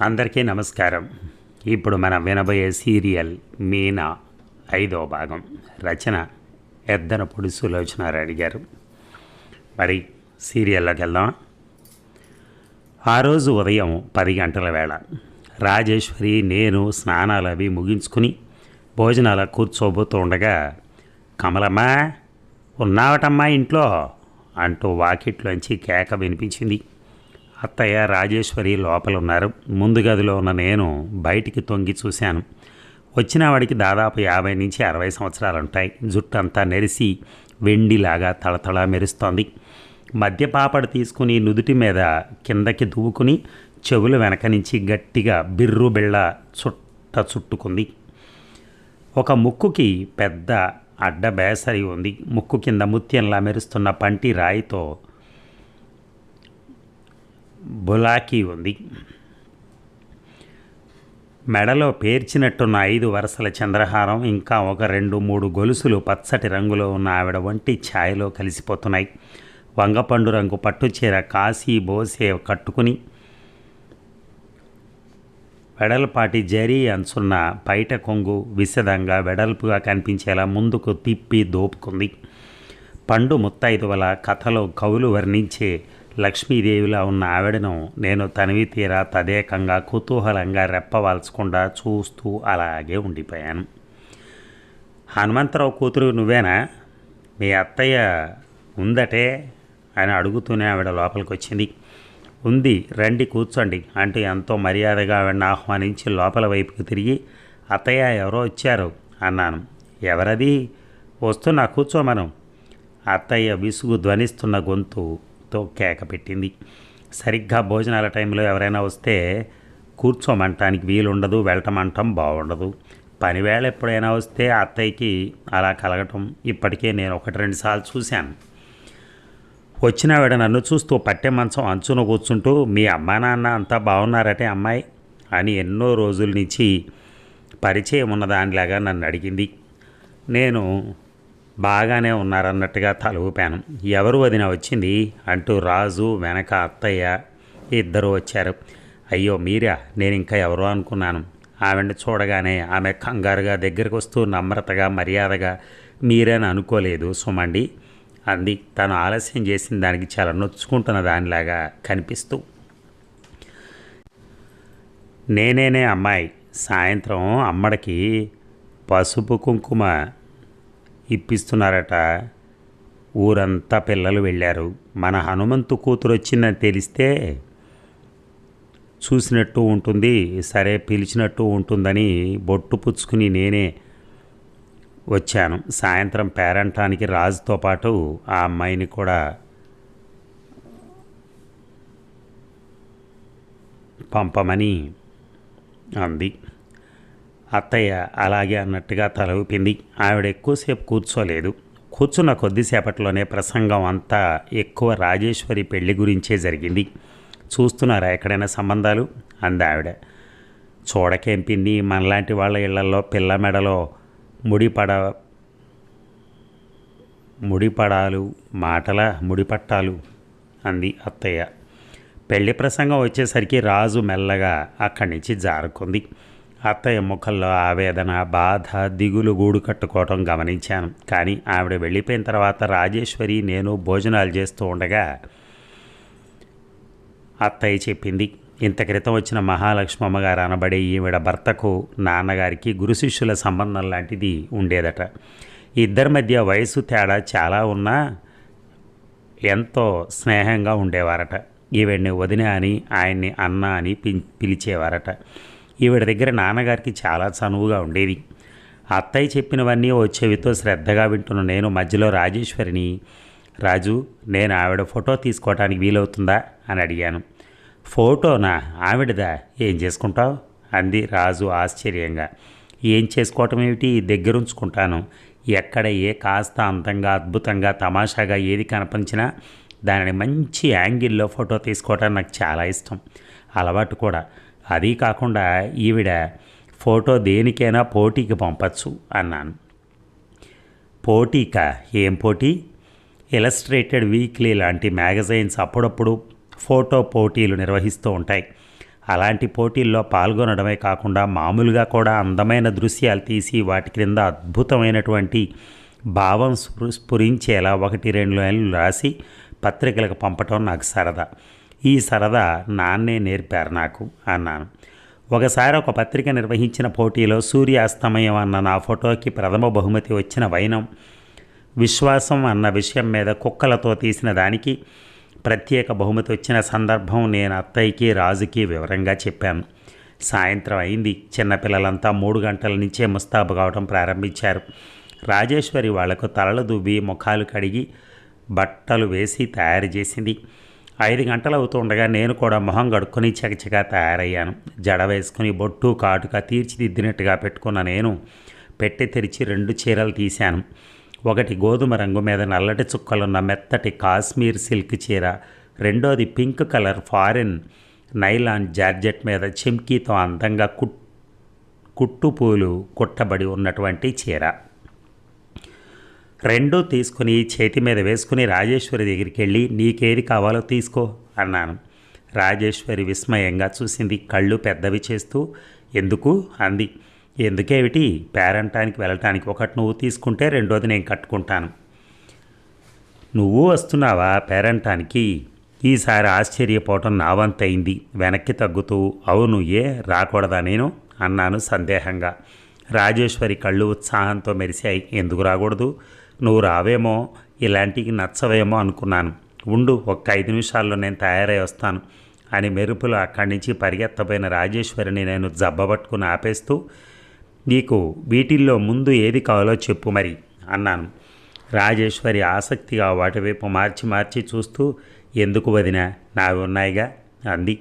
అందరికీ నమస్కారం. ఇప్పుడు మనం వినబోయే సీరియల్ మీనా ఐదో భాగం. రచన ఎద్దన పొడి సులోచనారాయణ అడిగారు మరి సీరియల్లోకి వెళ్దాం ఆ రోజు ఉదయం పది గంటల వేళ రాజేశ్వరి నేను స్నానాలు అవి ముగించుకుని భోజనాల కూర్చోబోతూ ఉండగా కమలమ్మ ఉన్నావటమ్మా ఇంట్లో? అంటూ వాకిట్లోంచి కేక వినిపించింది. అత్తయ్య రాజేశ్వరి లోపల ఉన్నారు ముందు గదిలో ఉన్న నేను బయటికి తొంగి చూశాను. వచ్చిన వాడికి దాదాపు యాభై నుంచి అరవై సంవత్సరాలు ఉంటాయి. జుట్టంతా నెరిసి వెండిలాగా తళతళ మెరుస్తోంది. మద్యపాపడు తీసుకుని నుదుటి మీద కిందకి దువ్వుకుని చెవులు వెనక నుంచి గట్టిగా బిర్రు బిళ్ళ చుట్ట చుట్టుకుంది. ఒక ముక్కుకి పెద్ద అడ్డ బేసరి ఉంది. ముక్కు కింద ముత్యంలా మెరుస్తున్న పంటి రాయితో బులాకీ ఉంది. మెడలో పేర్చినట్టున్న ఐదు వరుసల చంద్రహారం ఇంకా ఒక రెండు మూడు గొలుసులు పచ్చటి రంగులో ఉన్న ఆవిడ వంటి ఛాయలో కలిసిపోతున్నాయి. వంగపండు రంగు పట్టుచీర కాశీ బోసే కట్టుకుని వెడల్పాటి జరీ అంచున్న బయట కొంగు విశదంగా వెడల్పుగా కనిపించేలా ముందుకు తిప్పి దోపుకుంది. పండు ముత్తైదువల కథలో కవులు వర్ణించే లక్ష్మీదేవిలా ఉన్న ఆవిడను నేను తనివి తీరా తదేకంగా కుతూహలంగా రెప్పవాల్చకుండా చూస్తూ అలాగే ఉండిపోయాను. హనుమంతరావు కూతురు నువ్వేనా? మీ అత్తయ్య ఉందటే అని అడుగుతూనే ఆవిడ లోపలికి వచ్చింది ఉంది రండి కూర్చోండి అంటూ ఎంతో మర్యాదగా ఆవిడని ఆహ్వానించి లోపల వైపుకి తిరిగి అత్తయ్య ఎవరో వచ్చారు? అన్నాను. ఎవరది? వస్తున్నా కూర్చోమను. అత్తయ్య విసుగు ధ్వనిస్తున్న గొంతు గొంతుతో కేక పెట్టింది. సరిగ్గా భోజనాల టైంలో ఎవరైనా వస్తే కూర్చోమంటానికి వీలుండదు వెళ్ళటమంటాం బాగుండదు పనివేళ ఎప్పుడైనా వస్తే అత్తయ్యకి అలా కలగటం ఇప్పటికే నేను ఒకటి రెండు సార్లు చూశాను. వచ్చిన ఆవిడ నన్ను చూస్తూ పట్టె మంచం అంచున కూర్చుంటూ మీ అమ్మా నాన్న అంతా బాగున్నారటే అమ్మాయి అని ఎన్నో రోజుల నుంచి పరిచయం ఉన్న దానిలాగా నన్ను అడిగింది. నేను బాగానే ఉన్నారన్నట్టుగా తల ఊపాను ఎవరు వదిన వచ్చింది? అంటూ రాజు వెనక అత్తయ్య ఇద్దరు వచ్చారు. అయ్యో మీరా నేను ఇంకా ఎవరో అనుకున్నాను. ఆవిడ చూడగానే ఆమె కంగారుగా దగ్గరికి వస్తూ నమ్రతగా మర్యాదగా మీరేని అనుకోలేదు సుమండి అంది. తను ఆలస్యం చేసిన దానికి చాలా నొచ్చుకుంటున్న దానిలాగా కనిపిస్తూ. నేనేనే అమ్మాయి. సాయంత్రం అమ్మడికి పసుపు కుంకుమ ఇప్పిస్తున్నారట. ఊరంతా పిల్లలు వెళ్ళారు. మన హనుమంతు కూతురు వచ్చిందని తెలిస్తే చూసినట్టు ఉంటుంది సరే పిలిచినట్టు ఉంటుందని బొట్టు పుచ్చుకుని నేనే వచ్చాను. సాయంత్రం పేరంటానికి రాజుతో పాటు ఆ అమ్మాయిని కూడా పంపమని అంది. అత్తయ్య అలాగే అన్నట్టుగా తల ఊపింది. ఆవిడ ఎక్కువసేపు కూర్చోలేదు. కూర్చున్న కొద్దిసేపట్లోనే ప్రసంగం అంతా ఎక్కువ రాజేశ్వరి పెళ్ళి గురించే జరిగింది. చూస్తున్నారా ఎక్కడైనా సంబంధాలు? అంది ఆవిడ. చూడకేం పిన్ని మనలాంటి వాళ్ళ ఇళ్ళలో పిల్ల మెడలో ముడిపడ ముడిపడాలు మాటల ముడిపట్టాలు అంది అత్తయ్య. పెళ్ళి ప్రసంగం వచ్చేసరికి రాజు మెల్లగా అక్కడి నుంచి జారుకుంది. అత్తయ్య ముఖంలో ఆవేదన బాధ దిగులు గూడు కట్టుకోవటం గమనించాను. కానీ ఆవిడ వెళ్ళిపోయిన తర్వాత రాజేశ్వరి నేను భోజనాలు చేస్తూ ఉండగా అత్తయ్య చెప్పింది ఇంత క్రితం వచ్చిన మహాలక్ష్మమ్మ గారు అనబడే ఈవిడ భర్తకు నాన్నగారికి గురు శిష్యుల సంబంధం లాంటిది ఉండేదట. ఇద్దరి మధ్య వయసు తేడా చాలా ఉన్నా ఎంతో స్నేహంగా ఉండేవారట. ఈవిడ్ని వదిన అని ఆయన్ని అన్న అని పి పిలిచేవారట. ఈవిడ దగ్గర నాన్నగారికి చాలా చనువుగా ఉండేది. అత్తయ్య చెప్పినవన్నీ ఓ చెవితో శ్రద్ధగా వింటున్న నేను మధ్యలో రాజేశ్వరిని రాజు నేను ఆవిడ ఫోటో తీసుకోవటానికి వీలవుతుందా? అని అడిగాను. ఫోటోనా? ఆవిడదా? ఏం చేసుకుంటావు? అంది రాజు ఆశ్చర్యంగా. ఏం చేసుకోవటం ఏమిటి? దగ్గరుంచుకుంటాను. ఎక్కడ ఏ కాస్త అందంగా అద్భుతంగా తమాషాగా ఏది కనిపించినా దానిని మంచి యాంగిల్లో ఫోటో తీసుకోవటం నాకు చాలా ఇష్టం. అలవాటు కూడా. అది కాకుండా ఈవిడ ఫోటో దేనికైనా పోటీకి పంపచ్చు అన్నాను. పోటీకా ఏం పోటీ? ఇలస్ట్రేటెడ్ వీక్లీ లాంటి మ్యాగజైన్స్ అప్పుడప్పుడు ఫోటో పోటీలు నిర్వహిస్తూ ఉంటాయి. అలాంటి పోటీల్లో పాల్గొనడమే కాకుండా మామూలుగా కూడా అందమైన దృశ్యాలు తీసి వాటి క్రింద అద్భుతమైనటువంటి భావం స్ఫు స్ఫురించేలా ఒకటి రెండు లైన్లు రాసి పత్రికలకు పంపటం నాకు సరదా. ఈ సరదా నాన్నే నేర్పారు నాకు అన్నాను. ఒకసారి ఒక పత్రిక నిర్వహించిన పోటీలో సూర్యాస్తమయం అన్న నా ఫోటోకి ప్రథమ బహుమతి వచ్చిన వైనం విశ్వాసం అన్న విషయం మీద కుక్కలతో తీసిన దానికి ప్రత్యేక బహుమతి వచ్చిన సందర్భం నేను అత్తయ్యకి రాజుకి వివరంగా చెప్పాను. సాయంత్రం అయింది. చిన్నపిల్లలంతా మూడు గంటల నుంచే ముస్తాబు కావడం ప్రారంభించారు. రాజేశ్వరి వాళ్ళకు తలలు దువ్వి ముఖాలు కడిగి బట్టలు వేసి తయారు చేసింది. ఐదు గంటలు అవుతుండగా నేను కూడా మొహం కడుక్కొని చకచకా తయారయ్యాను. జడ వేసుకుని బొట్టు కాటుక తీర్చిదిద్దినట్టుగా పెట్టుకున్న నేను పెట్టె తెరిచి రెండు చీరలు తీశాను. ఒకటి గోధుమ రంగు మీద నల్లటి చుక్కలున్న మెత్తటి కాశ్మీర్ సిల్క్ చీర రెండోది pink colour foreign nylon georgette మీద చిమ్కీతో అందంగా కుట్ కుట్టుపూలు కుట్టబడి ఉన్నటువంటి చీర. రెండూ తీసుకుని చేతి మీద వేసుకుని రాజేశ్వరి దగ్గరికి వెళ్ళి నీకేది కావాలో తీసుకో అన్నాను. రాజేశ్వరి విస్మయంగా చూసింది కళ్ళు పెద్దవి చేస్తూ ఎందుకు? అంది. ఎందుకేమిటి? పేరంటానికి వెళ్ళటానికి ఒకటి నువ్వు తీసుకుంటే రెండోది నేను కట్టుకుంటాను. నువ్వు వస్తున్నావా పేరంటానికి? ఈసారి ఆశ్చర్యపోవటం నావంతైంది వెనక్కి తగ్గుతూ అవును ఏ రాకూడదా నేను? అన్నాను సందేహంగా. రాజేశ్వరి కళ్ళు ఉత్సాహంతో మెరిశాయి. ఎందుకు రాకూడదు? నువ్వు రావేమో ఇలాంటివి నచ్చవేమో అనుకున్నాను. ఉండు ఒక్క ఐదు నిమిషాల్లో నేను తయారై వస్తాను అని మెరుపులు అక్కడి నుంచి పరిగెత్తబోయిన రాజేశ్వరిని నేను జబ్బబట్టుకుని ఆపేస్తూ నీకు వీటిల్లో ముందు ఏది కావాలో చెప్పు మరి అన్నాను. రాజేశ్వరి ఆసక్తిగా వాటి వైపు మార్చి మార్చి చూస్తూ ఎందుకు వదినా నావి ఉన్నాయిగా? అంది.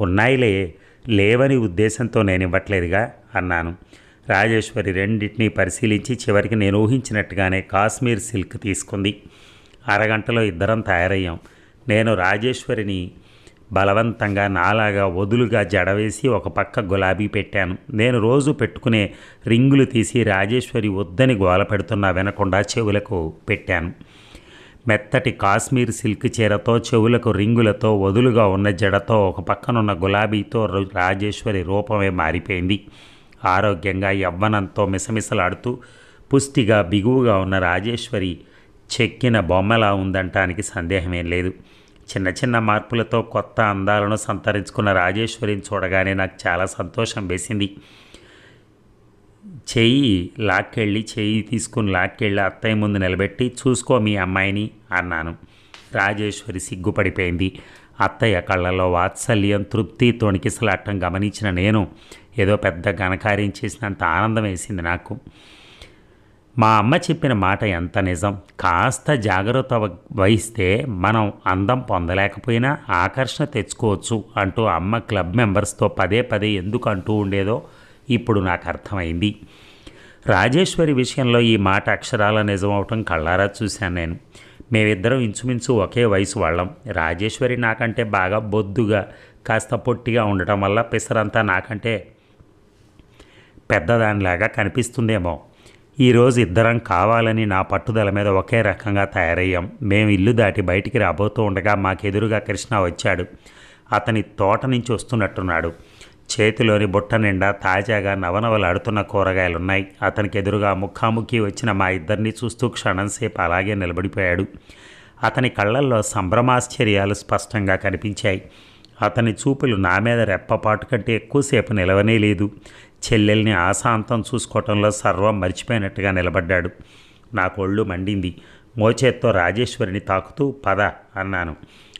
ఉన్నాయిలే లేవని ఉద్దేశంతో నేను ఇవ్వట్లేదుగా అన్నాను. రాజేశ్వరి రెండింటినీ పరిశీలించి చివరికి నేను ఊహించినట్టుగానే కాశ్మీర్ సిల్క్ తీసుకుంది. అరగంటలో ఇద్దరం తయారయ్యాం. నేను రాజేశ్వరిని బలవంతంగా నాలాగా వదులుగా జడవేసి ఒక పక్క గులాబీ పెట్టాను. నేను రోజు పెట్టుకునే రింగులు తీసి రాజేశ్వరి వద్దని గోల పెడుతున్నా వినకుండా చెవులకు పెట్టాను. మెత్తటి కాశ్మీర్ సిల్క్ చీరతో చెవులకు రింగులతో వదులుగా ఉన్న జడతో ఒక పక్కనున్న గులాబీతో రాజేశ్వరి రూపమే మారిపోయింది. ఆరోగ్యంగా యవ్వనంతో మిసమిసలాడుతూ పుష్టిగా బిగువుగా ఉన్న రాజేశ్వరి చెక్కిన బొమ్మలా ఉందంటానికి సందేహమేం లేదు. చిన్న చిన్న మార్పులతో కొత్త అందాలను సంతరించుకున్న రాజేశ్వరిని చూడగానే నాకు చాలా సంతోషం వేసింది. చెయ్యి లాక్కెళ్ళి చెయ్యి తీసుకుని లాక్కెళ్ళి అత్తయ్య ముందు నిలబెట్టి చూసుకో మీ అమ్మాయిని అన్నాను. రాజేశ్వరి సిగ్గుపడిపోయింది. అత్తయ్య కళ్ళలో వాత్సల్యం తృప్తి తొణికిసలాటం గమనించిన నేను ఏదో పెద్ద ఘనకార్యం చేసినంత ఆనందం వేసింది నాకు. మా అమ్మ చెప్పిన మాట ఎంత నిజం? కాస్త జాగ్రత్త వహిస్తే మనం అందం పొందలేకపోయినా ఆకర్షణ తెచ్చుకోవచ్చు అంటూ అమ్మ క్లబ్ మెంబర్స్తో పదే పదే ఎందుకు అంటూ ఉండేదో ఇప్పుడు నాకు అర్థమైంది. రాజేశ్వరి విషయంలో ఈ మాట అక్షరాల నిజమవటం కళ్ళారా చూశాను నేను. మేమిద్దరం ఇంచుమించు ఒకే వయసు వాళ్ళం. రాజేశ్వరి నాకంటే బాగా బొద్దుగా కాస్త పొట్టిగా ఉండటం వల్ల పిసరంతా నాకంటే పెద్దదానిలాగా కనిపిస్తుందేమో. ఈరోజు ఇద్దరం కావాలని నా పట్టుదల మీద ఒకే రకంగా తయారయ్యాం. మేము ఇల్లు దాటి బయటికి రాబోతూ ఉండగా మాకెదురుగా కృష్ణ వచ్చాడు. అతని తోట నుంచి వస్తున్నట్టున్నాడు. చేతిలోని బుట్ట నిండా తాజాగా నవనవలాడుతున్న కూరగాయలున్నాయి. అతనికి ఎదురుగా ముఖాముఖి వచ్చిన మా ఇద్దరిని చూస్తూ క్షణంసేపు అలాగే నిలబడిపోయాడు. అతని కళ్ళల్లో సంభ్రమాశ్చర్యాలు స్పష్టంగా కనిపించాయి. అతని చూపులు నా మీద రెప్పపాటు కంటే ఎక్కువసేపు నిలవనే లేదు. చెల్లెల్ని ఆశాంతం చూసుకోవటంలో సర్వం మర్చిపోయినట్టుగా నిలబడ్డాడు. నా కొళ్ళు మండింది. మోచేత్తో రాజేశ్వరిని తాకుతూ పద అన్నాను.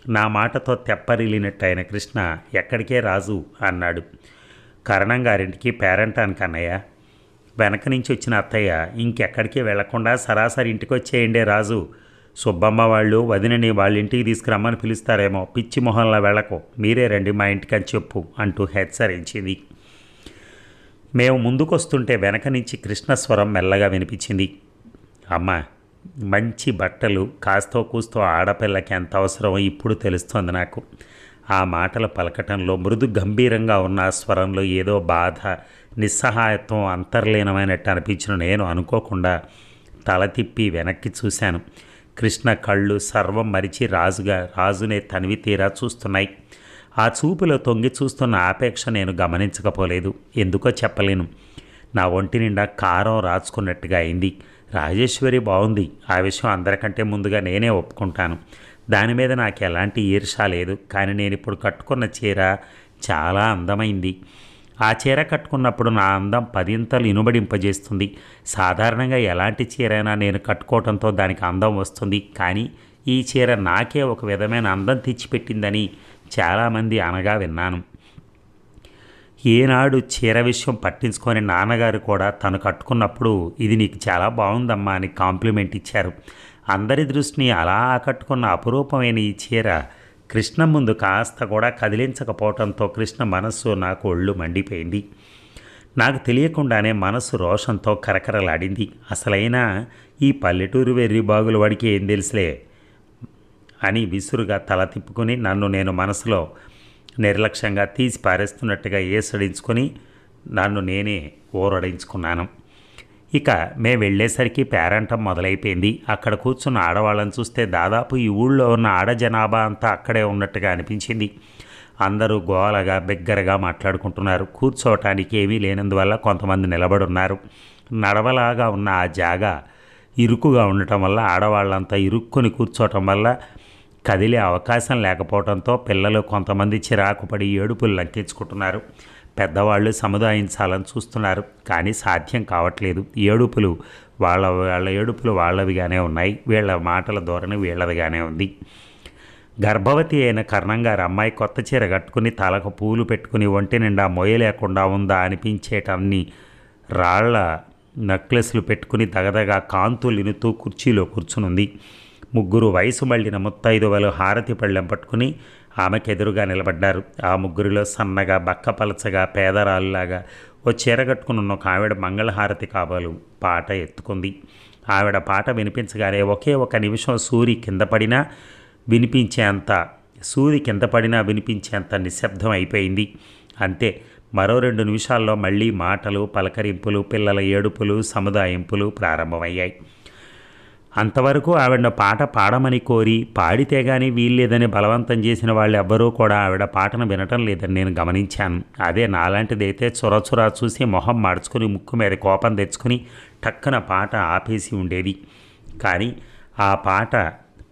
నా మాటతో తెప్పరిల్లినట్టు అయిన కృష్ణ ఎక్కడికే రాజు అన్నాడు. కరణం గారింటికి పేరంటానికి అన్నయ్య వెనక నుంచి వచ్చిన అత్తయ్య ఇంకెక్కడికి వెళ్ళకుండా సరాసరి ఇంటికి వచ్చేయండే రాజు. సుబ్బమ్మ వాళ్ళు వదినని వాళ్ళ ఇంటికి తీసుకురమ్మని పిలుస్తారేమో. పిచ్చి మొహంలో వెళ్ళకు. మీరే రండి మా ఇంటికి అని చెప్పు అంటూ హెచ్చరించింది. మేము ముందుకొస్తుంటే వెనక నుంచి కృష్ణస్వరం మెల్లగా వినిపించింది. అమ్మ మంచి బట్టలు కాస్తో కూస్తో ఆడపిల్లకి ఎంత అవసరమో ఇప్పుడు తెలుస్తోంది నాకు. ఆ మాటల పలకటంలో మృదు గంభీరంగా ఉన్న ఆ స్వరంలో ఏదో బాధ నిస్సహాయత్వం అంతర్లీనమైనట్టు అనిపించిన. నేను అనుకోకుండా తల తిప్పి వెనక్కి చూశాను. కృష్ణ కళ్ళు సర్వం మరిచి రాజుగా రాజునే తనివి తీరా చూస్తున్నాయి. ఆ చూపులో తొంగి చూస్తున్న ఆపేక్ష నేను గమనించకపోలేదు. ఎందుకో చెప్పలేను. నా ఒంటి నిండా కారం రాచుకున్నట్టుగా అయింది. రాజేశ్వరి బాగుంది ఆ విషయం అందరికంటే ముందుగా నేనే ఒప్పుకుంటాను. దాని మీద నాకు ఎలాంటి ఈర్ష లేదు. కానీ నేను ఇప్పుడు కట్టుకున్న చీర చాలా అందమైంది. ఆ చీర కట్టుకున్నప్పుడు నా అందం పదింతలు ఇనుబడింపజేస్తుంది. సాధారణంగా ఎలాంటి చీరైనా నేను కట్టుకోవడంతో దానికి అందం వస్తుంది. కానీ ఈ చీర నాకే ఒక విధమైన అందం తెచ్చిపెట్టిందని చాలామంది అనగా విన్నాను. ఏనాడు చీర విషయం పట్టించుకొని నాన్నగారు కూడా తను కట్టుకున్నప్పుడు ఇది నీకు చాలా బాగుందమ్మా అని కాంప్లిమెంట్ ఇచ్చారు. అందరి దృష్టిని అలా ఆకట్టుకున్న అపురూపమైన ఈ చీర కృష్ణ ముందు కాస్త కూడా కదిలించకపోవడంతో కృష్ణ మనస్సు నాకు ఒళ్ళు మండిపోయింది. నాకు తెలియకుండానే మనస్సు రోషంతో కరకరలాడింది. అసలైన ఈ పల్లెటూరు వెర్రి బాగుల వాడికి ఏం తెలుసులే. అని విసురుగా తల తిప్పుకుని నన్ను నేను మనసులో నిర్లక్ష్యంగా తీసి పారేస్తున్నట్టుగా ఏసడించుకొని నన్ను నేనే ఊరడించుకున్నాను ఇక మేము వెళ్ళేసరికి పేరంటం మొదలైపోయింది. అక్కడ కూర్చున్న ఆడవాళ్ళని చూస్తే దాదాపు ఈ ఊళ్ళో ఉన్న ఆడ జనాభా అంతా అక్కడే ఉన్నట్టుగా అనిపించింది. అందరూ గోలగా బిగ్గరగా మాట్లాడుకుంటున్నారు. కూర్చోవటానికి ఏమీ లేనందువల్ల కొంతమంది నిలబడున్నారు. నడవలాగా ఉన్న ఆ జాగా ఇరుకుగా ఉండటం వల్ల ఆడవాళ్ళంతా ఇరుక్కుని కూర్చోవటం వల్ల కదిలే అవకాశం లేకపోవడంతో పిల్లలు కొంతమంది చిరాకుపడి ఏడుపులు లంకించుకుంటున్నారు. పెద్దవాళ్ళు సముదాయించాలని చూస్తున్నారు. కానీ సాధ్యం కావట్లేదు. ఏడుపులు వాళ్ళ వాళ్ళ ఏడుపులు వాళ్ళవిగానే ఉన్నాయి. వీళ్ళ మాటల ధోరణి వీళ్ళదిగానే ఉంది. గర్భవతి అయిన కర్ణంగారు అమ్మాయి కొత్త చీర కట్టుకుని తలకు పూలు పెట్టుకుని ఒంటి నిండా మొయ్య లేకుండా ఉందా అనిపించేటన్ని రాళ్ళ నెక్లెస్లు పెట్టుకుని దగదగా కాంతులు ఇనుతూ కుర్చీలో కూర్చునుంది. ముగ్గురు వయసు మళ్ళిన ముత్తైదువలు హారతి పళ్ళెం పట్టుకుని ఆమెకెదురుగా నిలబడ్డారు. ఆ ముగ్గురిలో సన్నగా బక్కపలచగా పేదరాలులాగా ఓ చీర కట్టుకున్న ఒక ఆవిడ మంగళహారతి కావాలు పాట ఎత్తుకుంది. ఆవిడ పాట వినిపించగానే ఒకే ఒక నిమిషం సూరి కింద పడినా వినిపించేంత సూది కింద పడినా వినిపించేంత నిశ్శబ్దం అయిపోయింది. అంతే మరో రెండు నిమిషాల్లో మళ్ళీ మాటలు పలకరింపులు పిల్లల ఏడుపులు సముదాయింపులు ప్రారంభమయ్యాయి. అంతవరకు ఆవిడ పాట పాడమని కోరి పాడితే గాని వీల్లేదని బలవంతం చేసిన వాళ్ళు ఎవ్వరూ కూడా ఆవిడ పాటను వినటం లేదని నేను గమనించాను. అదే నాలాంటిదైతే చొరచొర చూసి మొహం మార్చుకుని ముక్కు మీద కోపం తెచ్చుకుని టక్కన పాట ఆపేసి ఉండేది. కానీ ఆ పాట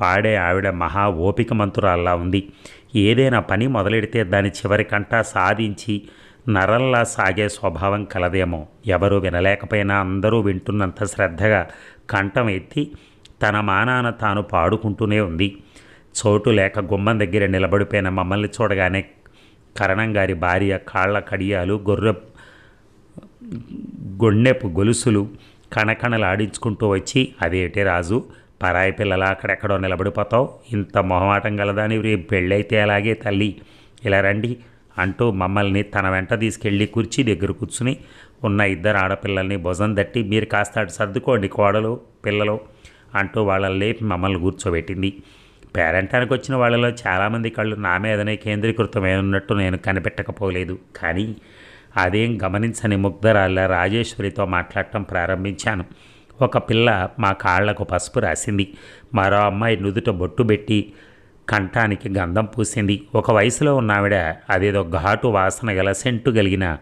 పాడే ఆవిడ మహా ఓపిక మంతురాల్లా ఉంది. ఏదైనా పని మొదలెడితే దాని చివరికంటా సాధించి నరల్లా సాగే స్వభావం కలదేమో. ఎవరు వినలేకపోయినా అందరూ వింటున్నంత శ్రద్ధగా కంఠం ఎత్తి తన మానాన తాను పాడుకుంటూనే ఉంది. చోటు లేక గుమ్మం దగ్గర నిలబడిపోయిన మమ్మల్ని చూడగానే కరణం గారి భార్య కాళ్ళ కడియాలు గొర్రె గొన్నెపు గొలుసులు కణకణలాడించుకుంటూ వచ్చి అదేటే రాజు పరాయి పిల్లల అక్కడెక్కడో నిలబడిపోతావు? ఇంత మొహమాటం గలదాని రేపు పెళ్ళైతే అలాగే తల్లి. ఇలా రండి అంటూ మమ్మల్ని తన వెంట తీసుకెళ్ళి కుర్చీ దగ్గర కూర్చుని ఉన్న ఇద్దరు ఆడపిల్లల్ని భుజం తట్టి మీరు కాస్త సర్దుకోండి కోడలు పిల్లలు. అంటూ వాళ్ళని లేపి మమ్మల్ని కూర్చోబెట్టింది. పేరంటానికి వచ్చిన వాళ్ళలో చాలామంది కళ్ళు నా మీదనే కేంద్రీకృతమై ఉన్నట్టు నేను కనిపెట్టకపోలేదు. కానీ అదేం గమనించని ముగ్ధరాళ్ళ రాజేశ్వరితో మాట్లాడటం ప్రారంభించాను. ఒక పిల్ల మా కాళ్ళకు పసుపు రాసింది. మరో అమ్మాయి నుదుట బొట్టు పెట్టి కంఠానికి గంధం పూసింది. ఒక వయసులో ఉన్న ఆవిడ అదేదో ఘాటు వాసన గల సెంటు కలిగిన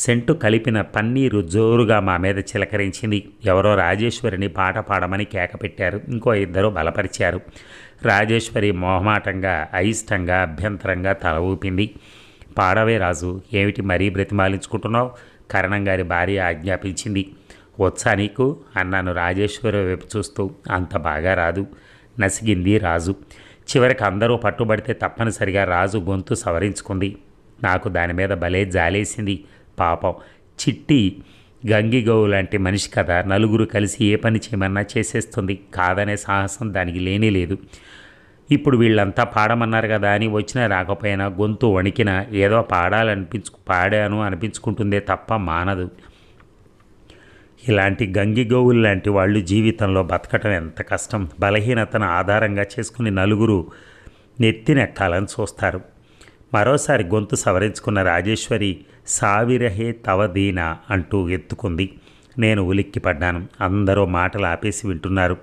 సెంటు కలిపిన పన్నీరు జోరుగా మా మీద చిలకరించింది. ఎవరో రాజేశ్వరిని పాట పాడమని కేక పెట్టారు. ఇంకో ఇద్దరు బలపరిచారు. రాజేశ్వరి మొహమాటంగా అయిష్టంగా అభ్యంతరంగా తల ఊపింది. పాడవే రాజు ఏమిటి మరీ బ్రతిమాలించుకుంటున్నావు? కరణం గారి భార్య ఆజ్ఞాపించింది. వచ్చా నీకు? అన్నాను రాజేశ్వరి వైపు చూస్తూ. అంత బాగా రాదు. నసిగింది రాజు. చివరికి అందరూ పట్టుబడితే తప్పనిసరిగా రాజు గొంతు సవరించుకుంది. నాకు దాని మీద భలే జాలేసింది. పాపం. చిట్టి గంగిగోవు లాంటి మనిషి కదా నలుగురు కలిసి ఏ పని చేయమన్నా చేసేస్తుంది. కాదనే సాహసం దానికి లేనే లేదు. ఇప్పుడు వీళ్ళంతా పాడమన్నారు కదా అని వచ్చినా రాకపోయినా గొంతు వణికినా ఏదో పాడాలనిపించు పాడాను అనిపించుకుంటుందే తప్ప మానదు. ఇలాంటి గంగిగోవులు లాంటి వాళ్ళు జీవితంలో బతకటం ఎంత కష్టం. బలహీనతను ఆధారంగా చేసుకుని నలుగురు నెత్తినెక్కాలని చూస్తారు. మరోసారి గొంతు సవరించుకున్న రాజేశ్వరి సావిరహే తవదీన అంటూ ఎత్తుకుంది. నేను ఉలిక్కిపడ్డాను అందరూ మాటలు ఆపేసి వింటున్నారు.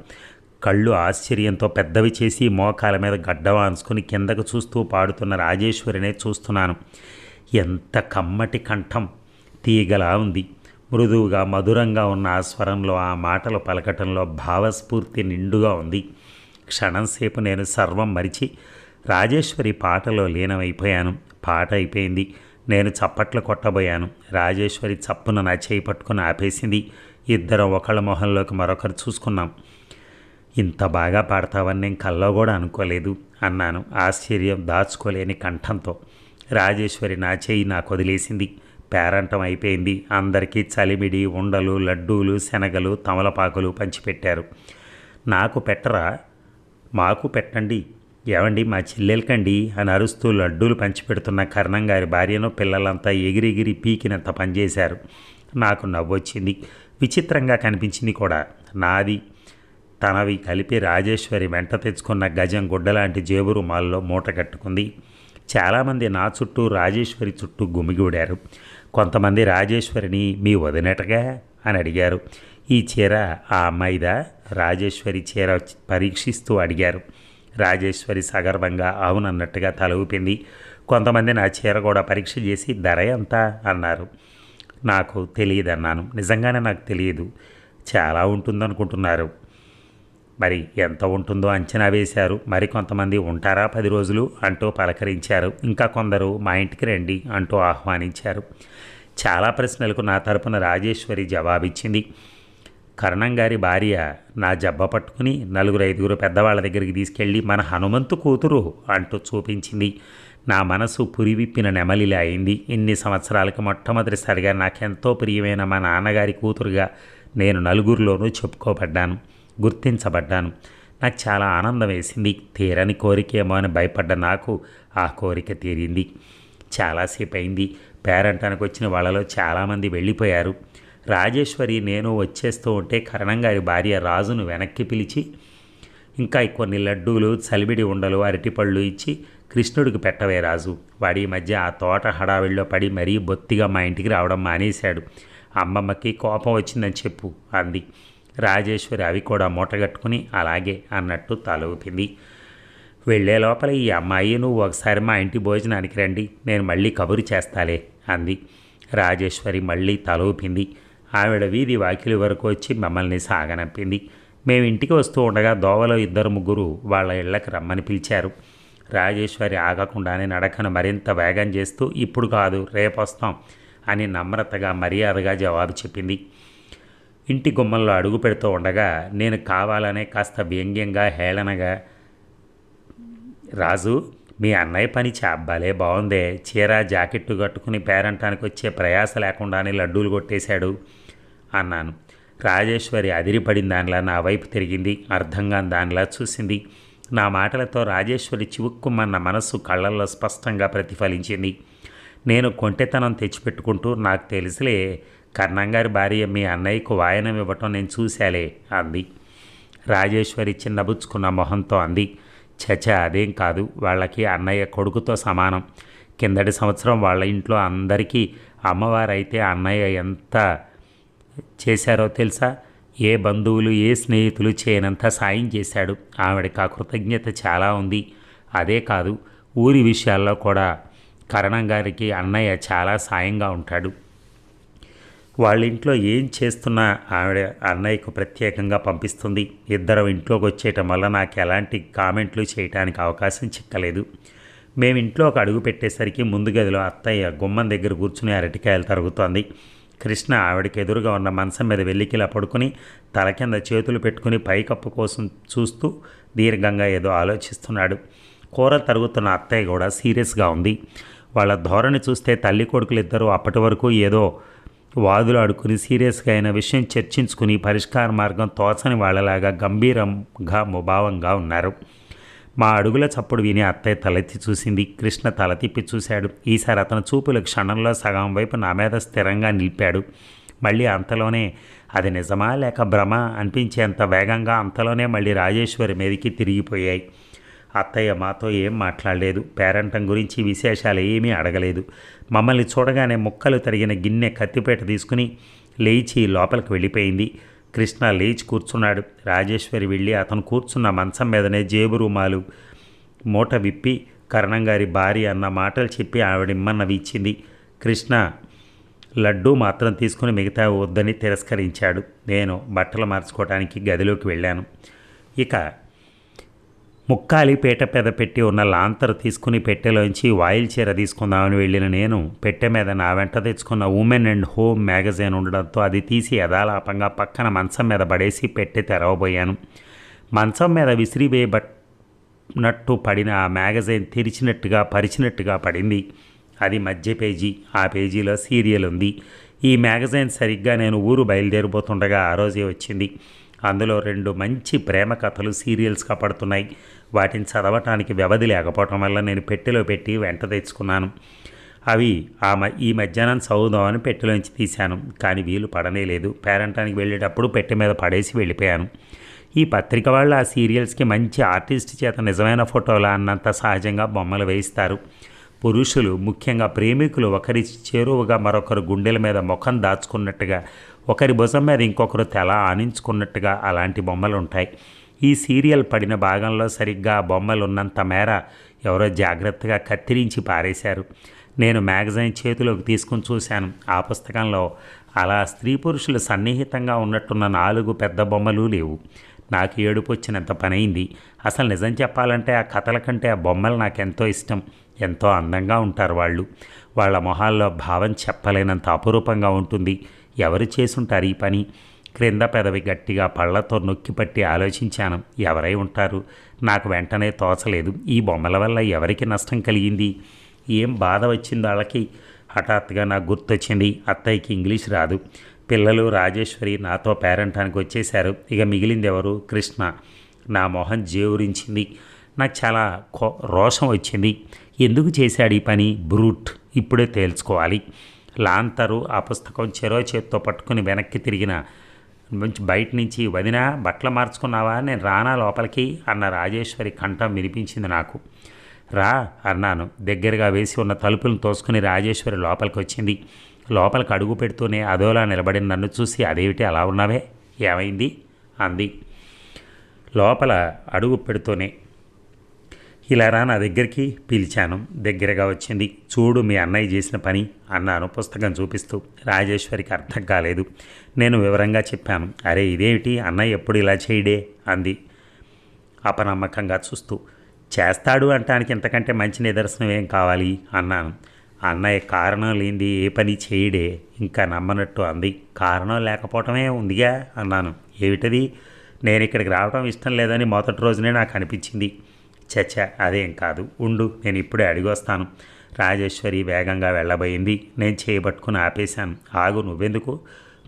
కళ్ళు ఆశ్చర్యంతో పెద్దవి చేసి మోకాల మీద గడ్డవాన్సుకుని కిందకు చూస్తూ పాడుతున్న రాజేశ్వరినే చూస్తున్నాను. ఎంత కమ్మటి కంఠం! తీగలా ఉంది. మృదువుగా మధురంగా ఉన్న ఆ స్వరంలో ఆ మాటలు పలకటంలో భావస్ఫూర్తి నిండుగా ఉంది. క్షణంసేపు నేను సర్వం మరిచి రాజేశ్వరి పాటలో లీనమైపోయాను. పాట అయిపోయింది. నేను చప్పట్లు కొట్టబోయాను. రాజేశ్వరి చప్పున నా చేయి పట్టుకుని ఆపేసింది. ఇద్దరం ఒకళ్ళ మొహంలోకి మరొకరు చూసుకున్నాం. ఇంత బాగా పాడతావని నేను కల్లో కూడా అనుకోలేదు అన్నాను ఆశ్చర్యం దాచుకోలేని కంఠంతో. రాజేశ్వరి నా చేయి నాకు వదిలేసింది. పేరంటం అయిపోయింది. అందరికీ చలిమిడి ఉండలు లడ్డూలు శనగలు తమలపాకులు పంచిపెట్టారు. నాకు పెట్టరా? మాకు పెట్టండి ఏమండి మా చెల్లెలకండి అని అరుస్తూ లడ్డూలు పంచిపెడుతున్న కర్ణం గారి భార్యను పిల్లలంతా ఎగిరెగిరి పీకినంత పనిచేశారు. నాకు నవ్వొచ్చింది. విచిత్రంగా కనిపించింది కూడా. నాది తనవి కలిపి రాజేశ్వరి వెంట తెచ్చుకున్న గజం గుడ్డలాంటి జేబు రుమాల్లో మూట కట్టుకుంది. చాలామంది నా చుట్టూ రాజేశ్వరి చుట్టూ గుమిగూడారు కొంతమంది రాజేశ్వరిని మీ వదినటగా? అని అడిగారు. ఈ చీర ఆ అమ్మాయిదా? రాజేశ్వరి చీర పరీక్షిస్తూ అడిగారు. రాజేశ్వరి సగర్వంగా అవునన్నట్టుగా తల ఊపింది కొంతమంది నా చీర కూడా పరీక్ష చేసి ధర ఎంత? అన్నారు. నాకు తెలియదు అన్నాను నిజంగానే నాకు తెలియదు. చాలా ఉంటుందనుకుంటున్నారు. మరి ఎంత ఉంటుందో అంచనా వేశారు. మరి కొంతమంది ఉంటారా పది రోజులు? అంటూ పలకరించారు. ఇంకా కొందరు మా ఇంటికి రండి అంటూ ఆహ్వానించారు. చాలా ప్రశ్నలకు నా తరపున రాజేశ్వరి జవాబిచ్చింది. కరణం గారి భార్య నా జబ్బ పట్టుకుని నలుగురు ఐదుగురు పెద్దవాళ్ళ దగ్గరికి తీసుకెళ్ళి మన హనుమంతు కూతురు అంటూ చూపించింది. నా మనసు పురివిప్పిన నెమలిలా అయింది. ఇన్ని సంవత్సరాలకు మొట్టమొదటిసారిగా నాకెంతో ప్రియమైన మా నాన్నగారి కూతురుగా నేను నలుగురిలోనూ చెప్పుకోబడ్డాను గుర్తించబడ్డాను. నాకు చాలా ఆనందం వేసింది. తీరని కోరికేమో అని భయపడ్డ నాకు ఆ కోరిక తీరింది. చాలాసేపు అయింది. పేరంటానికి వచ్చిన వాళ్ళలో చాలామంది వెళ్ళిపోయారు. రాజేశ్వరి నేను వచ్చేస్తూ ఉంటే కరణం గారి భార్య రాజును వెనక్కి పిలిచి ఇంకా కొన్ని లడ్డూలు చలిబిడి ఉండలు అరటిపళ్ళు ఇచ్చి కృష్ణుడికి పెట్టవే రాజు. వాడి మధ్య ఆ తోట హడావిడిలో పడి మరీ బొత్తిగా మా ఇంటికి రావడం మానేశాడు. అమ్మమ్మకి కోపం వచ్చిందని చెప్పు అంది. రాజేశ్వరి అవి కూడా మూటగట్టుకుని అలాగే అన్నట్టు తల వెళ్ళే వెళ్ళే లోపల ఈ అమ్మాయి నువ్వు ఒకసారి మా ఇంటి భోజనానికి రండి. నేను మళ్ళీ కబురు చేస్తాలే అంది. రాజేశ్వరి మళ్ళీ తలూపింది. ఆవిడ వీధి వాకిలి వరకు వచ్చి మమ్మల్ని సాగనంపింది. మేము ఇంటికి వస్తూ ఉండగా దోవలో ఇద్దరు ముగ్గురు వాళ్ళ ఇళ్ళకి రమ్మని పిలిచారు. రాజేశ్వరి ఆగకుండానే నడకను మరింత వేగం చేస్తూ ఇప్పుడు కాదు రేపు వస్తాం అని నమ్రతగా మర్యాదగా జవాబు చెప్పింది. ఇంటి గుమ్మంలో అడుగు పెడుతూ ఉండగా నేను కావాలనే కాస్త వ్యంగ్యంగా హేళనగా రాజు మీ అన్నయ్య పని చాబ్బాలే బాగుందే చీర జాకెట్టు కట్టుకుని పేరంటానికి వచ్చే ప్రయాస లేకుండానే లడ్డూలు కొట్టేశాడు. అన్నాను. రాజేశ్వరి అదిరిపడిన దానిలా నా వైపు తిరిగింది. అర్థంగా దానిలా చూసింది. నా మాటలతో రాజేశ్వరి చివుక్కుమన్న మనస్సు కళ్ళల్లో స్పష్టంగా ప్రతిఫలించింది. నేను కొంటెతనం తెచ్చిపెట్టుకుంటూ నాకు తెలిసిలే కర్ణంగారి భార్య మీ అన్నయ్యకు వాయనం ఇవ్వటం నేను చూశాలే అంది. రాజేశ్వరి చిన్నబుచ్చుకున్న మొహంతో అంది. చచ అదేం కాదు. వాళ్ళకి అన్నయ్య కొడుకుతో సమానం. కిందటి సంవత్సరం వాళ్ళ ఇంట్లో అందరికీ అమ్మవారైతే అన్నయ్య ఎంత చేశారో తెలుసా? ఏ బంధువులు ఏ స్నేహితులు చేయనంత సాయం చేశాడు. ఆవిడకి ఆ కృతజ్ఞత చాలా ఉంది. అదే కాదు ఊరి విషయాల్లో కూడా కరణం గారికి అన్నయ్య చాలా సాయంగా ఉంటాడు. వాళ్ళ ఇంట్లో ఏం చేస్తున్నా ఆవిడ అన్నయ్యకు ప్రత్యేకంగా పంపిస్తుంది. ఇద్దరం ఇంట్లోకి వచ్చేయటం వల్ల నాకు ఎలాంటి కామెంట్లు చేయటానికి అవకాశం చిక్కలేదు. మేము ఇంట్లో ఒక అడుగు పెట్టేసరికి ముందు గదిలో అత్తయ్య గుమ్మం దగ్గర కూర్చుని అరటికాయలు తరుగుతోంది. కృష్ణ ఆవిడకి ఎదురుగా ఉన్న మంచం మీద వెల్లికిలా పడుకుని తల కింద చేతులు పెట్టుకుని పైకప్పు కోసం చూస్తూ దీర్ఘంగా ఏదో ఆలోచిస్తున్నాడు. కూర తరుగుతున్న అత్తయ్య కూడా సీరియస్గా ఉంది. వాళ్ళ ధోరణి చూస్తే తల్లి కొడుకులు ఇద్దరూ అప్పటి వరకు ఏదో వాదులు ఆడుకుని సీరియస్గా అయిన విషయం చర్చించుకుని పరిష్కార మార్గం తోచని వాళ్ళలాగా గంభీరంగా ముభావంగా ఉన్నారు. మా అడుగుల చప్పుడు విని అత్తయ్య తలెత్తి చూసింది. కృష్ణ తల తిప్పి చూశాడు. ఈసారి అతని చూపులు క్షణంలో సగం వైపు నా మీద స్థిరంగా నిలిపాడు. మళ్ళీ అంతలోనే అది నిజమా లేక భ్రమ? అనిపించేంత వేగంగా అంతలోనే మళ్ళీ రాజేశ్వరి మీదకి తిరిగిపోయాయి. అత్తయ్య మాతో ఏం మాట్లాడలేదు. పేరంటం గురించి విశేషాలు ఏమీ అడగలేదు. మమ్మల్ని చూడగానే ముక్కలు తరిగిన గిన్నె కత్తిపేట తీసుకుని లేచి లోపలికి వెళ్ళిపోయింది. కృష్ణ లేచి కూర్చున్నాడు. రాజేశ్వరి వెళ్ళి అతను కూర్చున్న మంచం మీదనే జేబు రూమాలు మూట విప్పి కరణం గారి భార్య అన్న మాటలు చెప్పి ఆవిడిమ్మన్నవి ఇచ్చింది కృష్ణ లడ్డూ మాత్రం తీసుకుని మిగతా వద్దని తిరస్కరించాడు. నేను బట్టలు మార్చుకోవడానికి గదిలోకి వెళ్ళాను. ఇక ముక్కాలి పీట పెద పెట్టి ఉన్న లాంతర్ తీసుకుని పెట్టెలోంచి వాయిల్ చీర తీసుకుందామని వెళ్ళిన నేను పెట్టె మీద నా వెంట తెచ్చుకున్న ఉమెన్ అండ్ హోమ్ మ్యాగజైన్ ఉండడంతో అది తీసి యథాలాపంగా పక్కన మంచం మీద పడేసి పెట్టె తెరవబోయాను. మంచం మీద విసిరివేయబట్టినట్టు పడిన ఆ మ్యాగజైన్ తెరిచినట్టుగా పరిచినట్టుగా పడింది. అది మధ్య పేజీ ఆ పేజీలో సీరియల్ ఉంది. ఈ మ్యాగజైన్ సరిగ్గా నేను ఊరు బయలుదేరిపోతుండగా ఆ రోజే వచ్చింది. అందులో రెండు మంచి ప్రేమ కథలు సీరియల్స్గా పడుతున్నాయి. వాటిని చదవటానికి వ్యవధి లేకపోవటం వల్ల నేను పెట్టెలో పెట్టి వెంట తెచ్చుకున్నాను. అవి ఆ మ ఈ మధ్యాహ్నం చదువుదామని పెట్టెలోంచి తీశాను. కానీ వీలు పడనే లేదు. పేరంటానికి వెళ్ళేటప్పుడు పెట్టె మీద పడేసి వెళ్ళిపోయాను. ఈ పత్రిక వాళ్ళు ఆ సీరియల్స్కి మంచి ఆర్టిస్ట్ చేత నిజమైన ఫోటోలా అన్నంత సహజంగా బొమ్మలు వేయిస్తారు. పురుషులు ముఖ్యంగా ప్రేమికులు ఒకరి చేరువగా మరొకరు గుండెల మీద ముఖం దాచుకున్నట్టుగా ఒకరి భుజం మీద ఇంకొకరు తెల ఆనించుకున్నట్టుగా అలాంటి బొమ్మలు ఉంటాయి ఈ సీరియల్ పడిన భాగంలో సరిగ్గా బొమ్మలున్నంత బొమ్మలు ఉన్నంత మేర ఎవరో జాగ్రత్తగా కత్తిరించి పారేశారు. నేను మ్యాగజైన్ చేతిలోకి తీసుకుని చూశాను. ఆ పుస్తకంలో అలా స్త్రీ పురుషులు సన్నిహితంగా ఉన్నట్టున్న నాలుగు పెద్ద బొమ్మలు లేవు. నాకు ఏడుపు వచ్చినంత పనైంది. అసలు నిజం చెప్పాలంటే ఆ కథల కంటే ఆ బొమ్మలు నాకెంతో ఇష్టం. ఎంతో అందంగా ఉంటారు వాళ్ళు. వాళ్ళ మొహాల్లో భావం చెప్పలేనంత అపురూపంగా ఉంటుంది. ఎవరు చేసుంటారు ఈ పని? క్రింద పెదవి గట్టిగా పళ్ళతో నొక్కిపట్టి ఆలోచించాను. ఎవరై ఉంటారు? నాకు వెంటనే తోచలేదు. ఈ బొమ్మల వల్ల ఎవరికి నష్టం కలిగింది? ఏం బాధ వచ్చింది వాళ్ళకి హఠాత్తుగా నాకు గుర్తొచ్చింది అత్తయ్యకి ఇంగ్లీష్ రాదు. పిల్లలు రాజేశ్వరి నాతో పేరంటానికి వచ్చేశారు. ఇక మిగిలింది ఎవరు? కృష్ణ. నా మొహం జేవురించింది. నాకు చాలా కో రోషం వచ్చింది. ఎందుకు చేశాడు ఈ పని? బ్రూట్. ఇప్పుడే తేల్చుకోవాలి. లాంతరు ఆ పుస్తకం చెరో చేత్తో పట్టుకుని వెనక్కి తిరిగిన మంచి బయట నుంచి వదినా బట్టలు మార్చుకున్నావా? నేను రానా లోపలికి అన్న రాజేశ్వరి కంఠం వినిపించింది నాకు. రా అన్నాను. దగ్గరగా వేసి ఉన్న తలుపులను తోసుకుని రాజేశ్వరి లోపలికి వచ్చింది. లోపలికి అడుగు పెడుతూనే అదోలా నిలబడిన నన్ను చూసి అదేమిటి అలా ఉన్నావే? ఏమైంది? అంది. లోపల అడుగు పెడుతూనే ఇలా రా నా దగ్గరికి పిలిచాను. దగ్గరగా వచ్చింది. చూడు మీ అన్నయ్య చేసిన పని అన్నాను పుస్తకం చూపిస్తూ. రాజేశ్వరికి అర్థం కాలేదు. నేను వివరంగా చెప్పాను. అరే ఇదేమిటి? అన్నయ్య ఎప్పుడు ఇలా చేయడే? అంది. అపనమ్మకంగా చూస్తూ. చేస్తాడు అంటానికి ఇంతకంటే మంచి నిదర్శనం ఏం కావాలి? అన్నాను. అన్నయ్య కారణం లేనిది ఏ పని చేయడే? ఇంకా నమ్మనట్టు అంది. కారణం లేకపోవటమే ఉందిగా అన్నాను. ఏమిటది? నేను ఇక్కడికి రావడం ఇష్టం లేదని మొదటి రోజునే నాకు అనిపించింది. చచ్చ అదేం కాదు. ఉండు నేను ఇప్పుడే అడిగొస్తాను. రాజేశ్వరి వేగంగా వెళ్ళబోయింది. నేను చేయబట్టుకుని ఆపేశాను. ఆగు నువ్వెందుకు?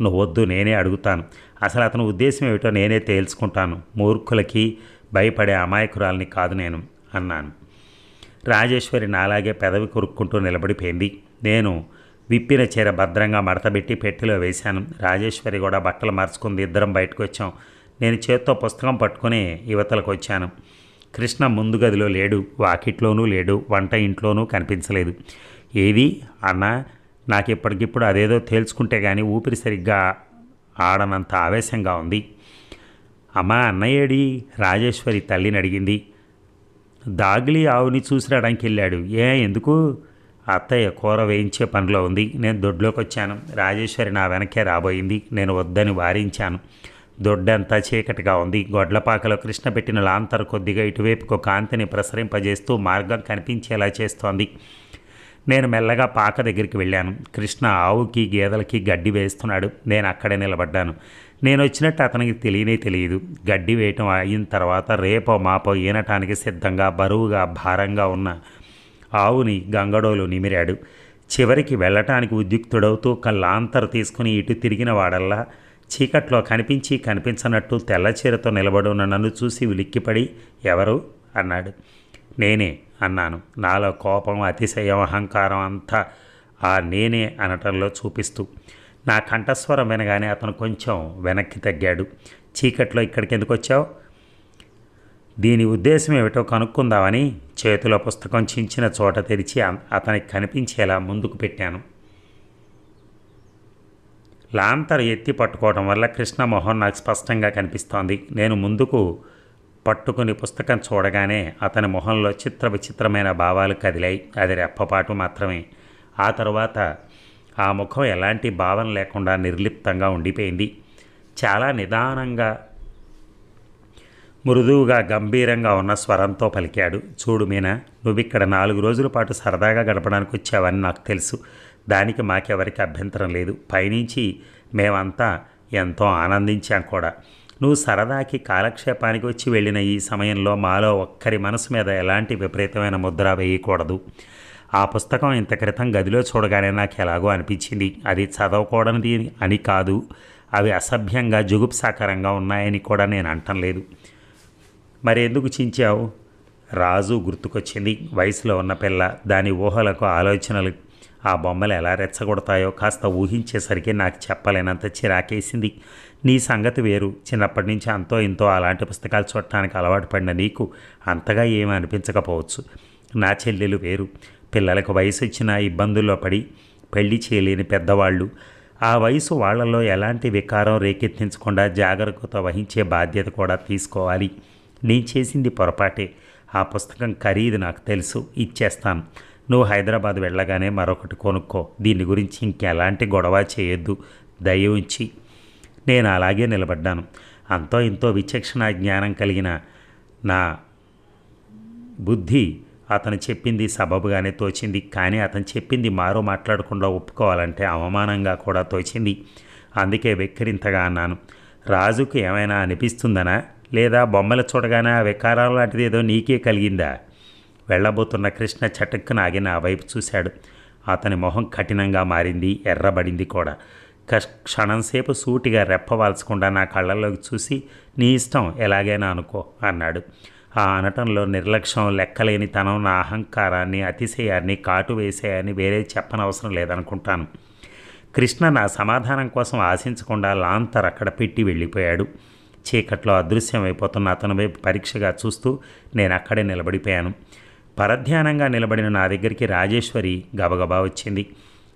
నువ్వు వద్దు నేనే అడుగుతాను. అసలు అతని ఉద్దేశం ఏమిటో నేనే తేల్చుకుంటాను. మూర్ఖులకి భయపడే అమాయకురాల్ని కాదు నేను అన్నాను. రాజేశ్వరి నాలాగే పెదవి కొరుక్కుంటూ నిలబడిపోయింది. నేను విప్పిన చీర భద్రంగా మడతబెట్టి పెట్టెలో వేశాను. రాజేశ్వరి కూడా బట్టలు మార్చుకుంది. ఇద్దరం బయటకు వచ్చాం నేను చేత్తో పుస్తకం పట్టుకుని యువతలకు వచ్చాను కృష్ణ ముందు గదిలో లేడు వాకిట్లోనూ లేడు వంట ఇంట్లోనూ కనిపించలేదు. ఏది? అన్న నాకు ఇప్పటికిప్పుడు అదేదో తేల్చుకుంటే కానీ ఊపిరి సరిగ్గా ఆడనంత ఆవేశంగా ఉంది. అమ్మా అన్నయ్యేడి? రాజేశ్వరి తల్లిని అడిగింది. దాగిలి ఆవుని చూసి రావడానికి వెళ్ళాడు. ఏ ఎందుకు? అత్తయ్య కూర వేయించే పనిలో ఉంది. నేను దొడ్లోకి వచ్చాను రాజేశ్వరి నా వెనకే రాబోయింది. నేను వద్దని వారించాను. దొడ్డంతా చీకటిగా ఉంది. గొడ్లపాకలో కృష్ణ పెట్టిన లాంతర్ కొద్దిగా ఇటువైపుకు కాంతిని ప్రసరింపజేస్తూ మార్గం కనిపించేలా చేస్తోంది. నేను మెల్లగా పాక దగ్గరికి వెళ్ళాను. కృష్ణ ఆవుకి గేదెలకి గడ్డి వేస్తున్నాడు. నేను అక్కడే నిలబడ్డాను. నేను వచ్చినట్టు అతనికి తెలియనే తెలియదు. గడ్డి వేయటం అయిన తర్వాత రేపో మాపో ఈనటానికి సిద్ధంగా బరువుగా భారంగా ఉన్న ఆవుని గంగడోలు నిమిరాడు. చివరికి వెళ్ళటానికి ఉద్యుక్తుడవుతూ కళ్ళాంతరు తీసుకుని ఇటు తిరిగిన వాడల్లా చీకట్లో కనిపించి కనిపించనట్టు తెల్ల చీరతో నిలబడున్న నన్ను చూసి ఉలిక్కిపడి ఎవరు? అన్నాడు. నేనే అన్నాను. నాలో కోపం అతిశయం అహంకారం అంతా ఆ నేనే అనటంలో చూపిస్తూ నా కంఠస్వరం వినగానే అతను కొంచెం వెనక్కి తగ్గాడు. చీకట్లో ఇక్కడికి ఎందుకు వచ్చావు? దీని ఉద్దేశం ఏమిటో కనుక్కుందామని చేతిలో పుస్తకం చించిన చోట తెరిచి అతనికి కనిపించేలా ముందుకు పెట్టాను. లాంతర్ ఎత్తి పట్టుకోవడం వల్ల కృష్ణ మొహం నాకు స్పష్టంగా కనిపిస్తోంది. నేను ముందుకు పట్టుకుని పుస్తకం చూడగానే అతని మొహంలో చిత్ర విచిత్రమైన భావాలు కదిలాయి. అది రెప్పపాటు మాత్రమే. ఆ తరువాత ఆ ముఖం ఎలాంటి భావన లేకుండా నిర్లిప్తంగా ఉండిపోయింది. చాలా నిదానంగా మృదువుగా గంభీరంగా ఉన్న స్వరంతో పలికాడు. చూడు మీనా నువ్విక్కడ నాలుగు రోజుల పాటు సరదాగా గడపడానికి వచ్చావని నాకు తెలుసు. దానికి మాకెవరికి అభ్యంతరం లేదు. పైనుంచి మేమంతా ఎంతో ఆనందించాం కూడా. నువ్వు సరదాకి కాలక్షేపానికి వచ్చి వెళ్ళిన ఈ సమయంలో మాలో ఒక్కరి మనసు మీద ఎలాంటి విపరీతమైన ముద్ర వేయకూడదు. ఆ పుస్తకం ఇంత క్రితం గదిలో చూడగానే నాకు ఎలాగో అనిపించింది. అది చదవకూడనిది అని కాదు అవి అసభ్యంగా జుగుప్సాకరంగా ఉన్నాయని కూడా నేను అంటం లేదు. మరి ఎందుకు చించావు? రాజు గుర్తుకొచ్చింది. వయసులో ఉన్న పిల్ల దాని ఊహలకు ఆలోచనలు ఆ బొమ్మలు ఎలా రెచ్చగొడతాయో కాస్త ఊహించేసరికి నాకు చెప్పలేనంత చిరాకేసింది. నీ సంగతి వేరు. చిన్నప్పటి నుంచి అంతో ఇంతో అలాంటి పుస్తకాలు చూడటానికి అలవాటు పడిన నీకు అంతగా ఏమీ అనిపించకపోవచ్చు. నా చెల్లెలు వేరు. పిల్లలకు వయసు ఇచ్చిన ఇబ్బందుల్లో పడి పెళ్ళి చేయలేని పెద్దవాళ్ళు. ఆ వయసు వాళ్ళలో ఎలాంటి వికారం రేకెత్తించకుండా జాగ్రత్త వహించే బాధ్యత కూడా తీసుకోవాలి. నేను చేసింది పొరపాటే. ఆ పుస్తకం ఖరీదు నాకు తెలుసు. ఇచ్చేస్తాను. నువ్వు హైదరాబాద్ వెళ్ళగానే మరొకటి కొనుక్కో. దీని గురించి ఇంకెలాంటి గొడవ చేయొద్దు. దయ ఉంచి నేను అలాగే నిలబడ్డాను. అంతో ఇంతో విచక్షణ జ్ఞానం కలిగిన నా బుద్ధి అతను చెప్పింది సబబుగానే తోచింది. కానీ అతను చెప్పింది మారో మాట్లాడకుండా ఒప్పుకోవాలంటే అవమానంగా కూడా తోచింది. అందుకే వెక్కిరింతగా అన్నాను. రాజుకు ఏమైనా అనిపిస్తుందనా? లేదా బొమ్మలు చూడగానే ఆ వికారం లాంటిది ఏదో నీకే కలిగిందా? వెళ్ళబోతున్న కృష్ణ చటుక్కున ఆగిన నా వైపు చూశాడు. అతని మొహం కఠినంగా మారింది ఎర్రబడింది కూడా. కష్- క్షణంసేపు సూటిగా రెప్పవాల్చకుండా నా కళ్ళల్లోకి చూసి నీ ఇష్టం ఎలాగైనా అనుకో అన్నాడు. ఆ అనటంలో నిర్లక్ష్యం లెక్కలేని తనం నా అహంకారాన్ని అతిశయాన్ని కాటు వేసేయని వేరే చెప్పనవసరం లేదనుకుంటాను. కృష్ణ నా సమాధానం కోసం ఆశించకుండా లాంతర్ అక్కడ పెట్టి వెళ్ళిపోయాడు. చీకట్లో అదృశ్యమైపోతున్న అతని వైపు పరీక్షగా చూస్తూ నేను అక్కడే నిలబడిపోయాను. పరధ్యానంగా నిలబడిన నా దగ్గరికి రాజేశ్వరి గబగబా వచ్చింది.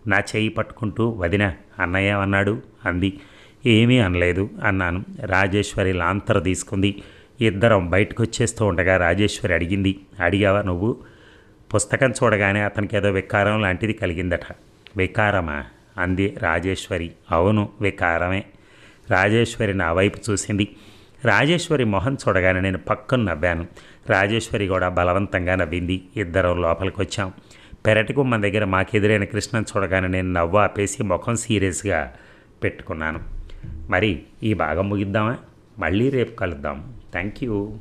నా చేయి పట్టుకుంటూ వదిన అన్నయ్య అన్నాడు. అంది. ఏమీ అనలేదు అన్నాను. రాజేశ్వరి లాంతర్ తీసుకుంది. ఇద్దరం బయటకు వచ్చేస్తూ ఉండగా రాజేశ్వరి అడిగింది. అడిగావా నువ్వు? పుస్తకం చూడగానే అతనికి ఏదో వికారం లాంటిది కలిగిందట. వికారమా? అంది రాజేశ్వరి. అవును వికారమే. రాజేశ్వరి నా వైపు చూసింది. రాజేశ్వరి మొహం చూడగానే నేను పక్కన నవ్వాను. రాజేశ్వరి కూడా బలవంతంగా నవ్వింది. ఇద్దరం లోపలికి వచ్చాం పెరటి గుమ్మం దగ్గర మాకెదురైన కృష్ణను చూడగానే నేను నవ్వు ఆపేసి ముఖం సీరియస్గా పెట్టుకున్నాను. మరి ఈ భాగం ముగిద్దామా? మళ్ళీ రేపు కలుద్దాం. Thank you